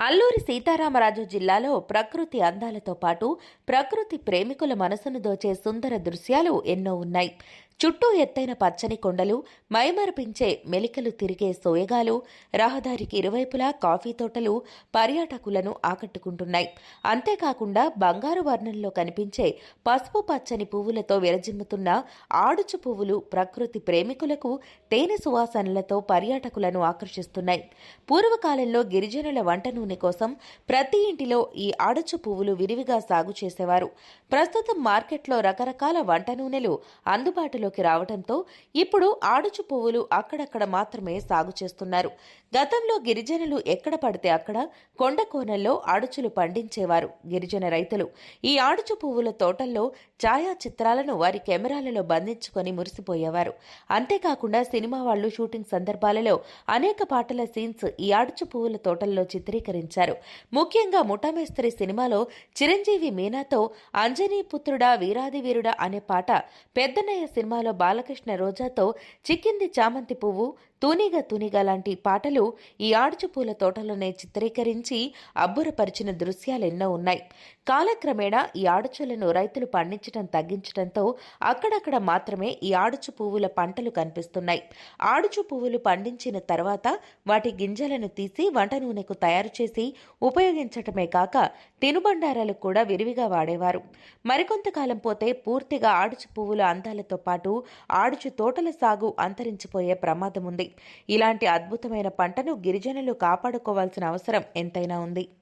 అల్లూరి సీతారామరాజు జిల్లాలో ప్రకృతి అందాలతో పాటు ప్రకృతి ప్రేమికుల మనసును దోచే సుందర దృశ్యాలు ఎన్నో ఉన్నాయి. చుట్టూ ఎత్తైన పచ్చని కొండలు మైమరపించే మెలికలు తిరిగే సోయగాలు రహదారికి ఇరువైపులా కాఫీ తోటలు పర్యాటకులను ఆకట్టుకుంటున్నాయి. అంతేకాకుండా బంగారు వర్ణంలో కనిపించే పసుపు పచ్చని పువ్వులతో విరజిమ్ముతున్న ఆడుచు పువ్వులు ప్రకృతి ప్రేమికులకు తేనె సువాసనలతో పర్యాటకులను ఆకర్షిస్తున్నాయి. పూర్వకాలంలో గిరిజనుల వంట నూనె కోసం ప్రతి ఇంటిలో ఈ ఆడుచు పువ్వులు విరివిగా సాగు చేసేవారు. ప్రస్తుతం మార్కెట్లో రకరకాల వంట నూనెలు అందుబాటులో అందుబాటులోకి రావడంతో ఇప్పుడు ఆడుచు పువ్వులు అక్కడక్కడ మాత్రమే సాగు చేస్తున్నారు. గతంలో గిరిజనులు ఎక్కడ పడితే అక్కడ కొండ కోనల్లో ఆడుచులు పండించేవారు. గిరిజన రైతులు ఈ ఆడుచు పువ్వుల తోటల్లో ఛాయాచిత్రాలను వారి కెమెరాలలో బంధించుకొని మురిసిపోయేవారు. అంతేకాకుండా సినిమా వాళ్ళు షూటింగ్ సందర్భాలలో అనేక పాటల సీన్స్ ఈ ఆడుచు పువ్వుల తోటల్లో చిత్రీకరించారు. ముఖ్యంగా ముఠామేస్త్రి సినిమాలో చిరంజీవి మీనాతో అంజనీ పుత్రుడా వీరాది వీరుడా అనే పాట పెద్దనయ్య సినిమా సినిమాలో బాలకృష్ణ రోజాతో చిక్కింది చామంతి పువ్వు తూనిగ తూనిగ లాంటి పాటలు ఈ ఆడుచు పూల తోటలోనే చిత్రీకరించి అబ్బురపరిచిన దృశ్యాలెన్నో ఉన్నాయి. కాలక్రమేణా ఈ ఆడుచులను రైతులు పండించడం తగ్గించడంతో అక్కడక్కడ మాత్రమే ఈ ఆడుచు పువ్వుల పంటలు కనిపిస్తున్నాయి. ఆడుచు పువ్వులు పండించిన తర్వాత వాటి గింజలను తీసి వంట నూనెకు తయారు చేసి ఉపయోగించటమే కాక తినుబండారాలు కూడా విరివిగా వాడేవారు. మరికొంతకాలం పోతే పూర్తిగా ఆడుచు పువ్వుల అందాలతో పాటు ఆడుచు తోటల సాగు అంతరించిపోయే ప్రమాదం ఉంది ఇలాంటి అద్భుతమైన పంటను గిరిజనులు కాపాడుకోవాల్సిన అవసరం ఎంతైనా ఉంది.